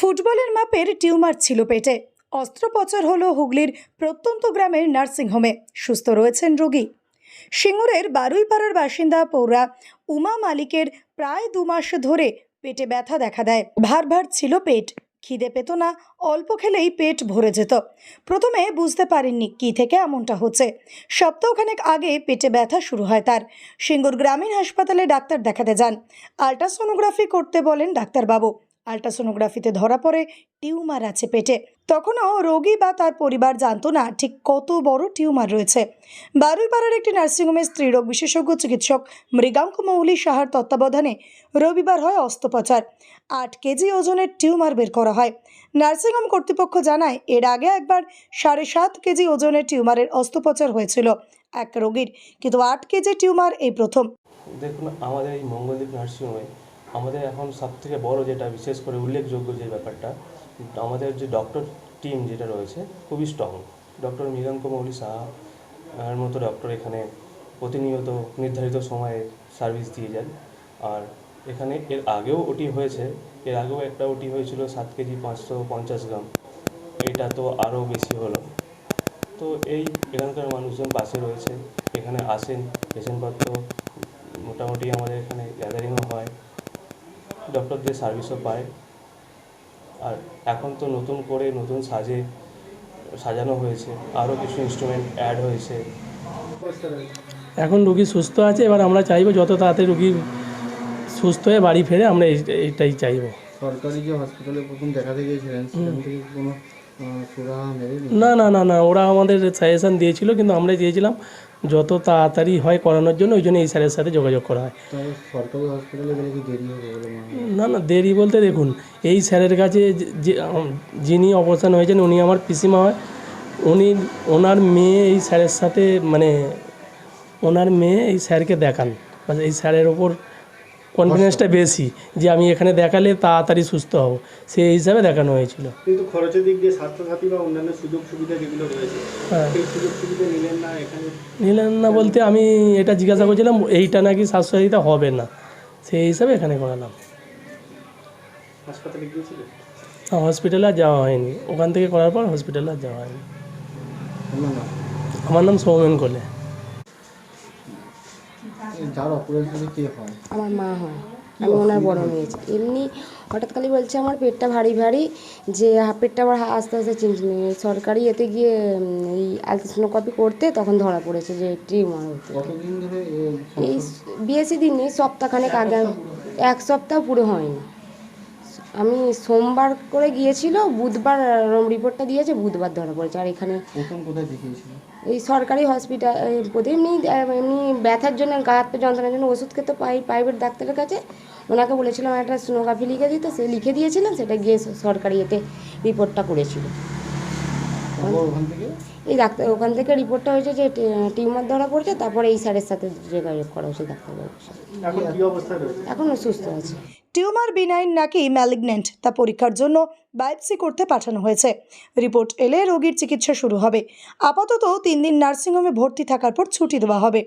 ফুটবলের মাপের টিউমার ছিল পেটে। অস্ত্রোপচার হলো হুগলির প্রত্যন্ত গ্রামের নার্সিংহোমে। সুস্থ রয়েছেন রোগী। সিঙ্গুরের বারুইপাড়ার বাসিন্দা পৌরা উমা মালিকের প্রায় দু মাস ধরে পেটে ব্যথা দেখা দেয়। ভার ভার ছিল পেট। খিদে পেত না, অল্প খেলেই পেট ভরে যেত। প্রথমে বুঝতে পারেননি কী থেকে এমনটা হচ্ছে। সপ্তাহখানেক আগে পেটে ব্যথা শুরু হয় তার। সিঙ্গুর গ্রামীণ হাসপাতালে ডাক্তার দেখাতে যান। আল্ট্রাসোনোগ্রাফি করতে বলেন ডাক্তারবাবু। আল্ট্রাসোনোগ্রাফিতে ধরা পড়ে টিউমার আছে পেটে। তখনও রোগী বা তার পরিবার জানতো না ঠিক কত বড় টিউমার রয়েছে। বারুইপাড়ার একটি নার্সিংহোমে স্ত্রীরোগ বিশেষজ্ঞ চিকিৎসক মৃগাঙ্ক মৌলি সাহার তত্ত্বাবধানে রবিবার হয় অস্ত্রোপচার। আট কেজি ওজনের টিউমার বের করা হয়। নার্সিংহোম কর্তৃপক্ষ জানায়, এর আগে একবার সাড়ে সাত কেজি ওজনের টিউমারের অস্ত্রোপচার হয়েছিল এক রোগীর, কিন্তু আট কেজি টিউমার এই প্রথম। দেখুন, আমাদের এই মঙ্গলদ্বীপ নার্সিংহোমে আমাদের এখন সব থেকে বড় যেটা, বিশেষ করে উল্লেখযোগ্য যে ব্যাপারটা, আমাদের যে ডক্টর টিম যেটা রয়েছে, খুবই স্ট্রং ডক্টর মৃগাঙ্ক মৌলি সাহা এর মতো ডক্টর এখানে প্রতিনিয়ত নির্ধারিত সময়ে সার্ভিস দিয়ে যান। আর এখানে এর আগেও ওটি হয়েছে, এর আগেও একটা ওটি হয়েছিল সাত কেজি পাঁচশো পঞ্চাশ গ্রাম। এটা তো আরও বেশি হলো। তো এই এখানকার মানুষজন পাশে রয়েছে, এখানে আসেন পেশেন্টপত্র মোটামুটি আমাদের এখানে গ্যাদারিংও হয়। ডক্টরদের সার্ভিসও পায়। আর এখন তো নতুন করে নতুন সাজে সাজানো হয়েছে। আরও কিছু ইনস্ট্রুমেন্ট অ্যাড হয়েছে। এখন রুগী সুস্থ আছে এবার আমরা চাইব যত তাড়াতাড়ি রুগী সুস্থ হয়ে বাড়ি ফেরে আমরা এটাই এইটাই চাইব। সরকারি যে হসপিটালে প্রথম দেখাতে গিয়েছিলেন সেখান থেকে কোনো না না না না ওরা আমাদের সাজেশান দিয়েছিল কিন্তু আমরা চেয়েছিলাম যত তাড়াতাড়ি হয় করানোর জন্য ওই জন্য এই স্যারের সাথে যোগাযোগ করা হয়। না না দেরি বলতে দেখুন এই স্যারের কাছে যিনি অবস্থান হয়েছেন উনি আমার পিসিমা হয়। উনি ওনার মেয়ে এই স্যারের সাথে মানে ওনার মেয়ে এই স্যারকে দেখান। মানে এই স্যারের ওপর কনফিডেন্সটা বেশি যে আমি এখানে দেখালে তাড়াতাড়ি সুস্থ হব। সেই হিসাবে দেখানো হয়েছিল। কিন্তু খরচের দিক দিয়ে স্বাস্থ্যসাথী বা অন্যান্য সুযোগ সুবিধা যেগুলো রয়েছে হ্যাঁ। সেই সুযোগ সুবিধা নিলেন না এখানে? নিলেন না বলতে আমি এটা জিজ্ঞাসা করছিলাম এইটা নাকি স্বাস্থ্যসাথীতে হবে না? সেই হিসাবে এখানে করালাম। হাসপাতালে গিয়েছিলেন? না, হসপিটালে আর যাওয়া হয়নি। ওখান থেকে করার পর হসপিটালে আর যাওয়া হয়নি। আমার নাম সৌমেন কোলে। যার অপারেশন কে হয়? আমার মা হয়। আমি ওনার বড় মেয়েছি এমনি হঠাৎ খালি বলছে আমার পেটটা ভারী ভারী যে পেটটা আমার আস্তে আস্তে চিনচিনি সরকারি এতে গিয়ে এই আলট্রাসোনোগ্রাফি করতে তখন ধরা পড়েছে যে টিউমার এই বিএসসি দিন নেই সপ্তাহখানেক আগে এক সপ্তাহ পুরো হয়নি। আমি সোমবার করে গিয়েছিল বুধবার রিপোর্টটা দিয়েছে বুধবার ধরা পড়েছে। আর এখানে এই সরকারি হসপিটাল প্রতি এমনি এমনি ব্যথার জন্য গা হাত যন্ত্রণার জন্য ওষুধ খেতে পাই প্রাইভেট ডাক্তারের কাছে। ওনাকে বলেছিলাম একটা স্নোগ্রাফি লিখে দিতে সে লিখে দিয়েছিলেন সেটা গিয়ে সরকারি এতে রিপোর্টটা করেছিল। এই ডাক্তার ওখান থেকে রিপোর্টটা হয়েছে যে টিউমার ধরা পড়েছে তারপরে এই স্যারের সাথে যোগাযোগ করা হয়েছে ডাক্তারবাবুর সাথে। এখন এখনও সুস্থ আছে। টিউমার বিনাইন নাকি ম্যালিগনেন্ট তা পরীক্ষার জন্য বায়োপসি করতে পাঠানো হয়েছে। রিপোর্ট এলে রোগীর চিকিৎসা শুরু হবে। আপাতত তিন দিন নার্সিংহোমে ভর্তি থাকার পর ছুটি দেওয়া হবে।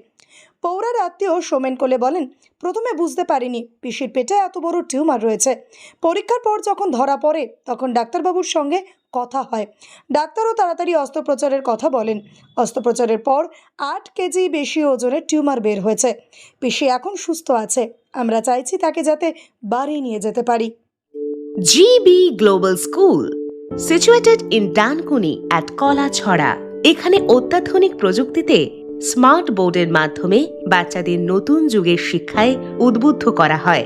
পৌরার আত্মীয় সোমেন কোলে বলেন প্রথমে বুঝতে পারিনি পিসির পেটে এত বড় টিউমার রয়েছে। পরীক্ষার পর যখন ধরা পড়ে তখন ডাক্তারবাবুর সঙ্গে কথা হয়। ডাক্তারও তাড়াতাড়ি অস্ত্রোপচারের কথা বলেন। অস্ত্রোপচারের পর আট কেজি বেশি ওজনের টিউমার বের হয়েছে। পিসি এখন সুস্থ আছে। আমরা চাইছি তাকে যাতে বাড়ি নিয়ে যেতে পারি। GB global school situated in Dankuni Kola Chhora. এখানে অত্যাধুনিক প্রযুক্তিতে স্মার্ট বোর্ডের মাধ্যমে বাচ্চাদের নতুন যুগের শিক্ষায় উদ্বুদ্ধ করা হয়।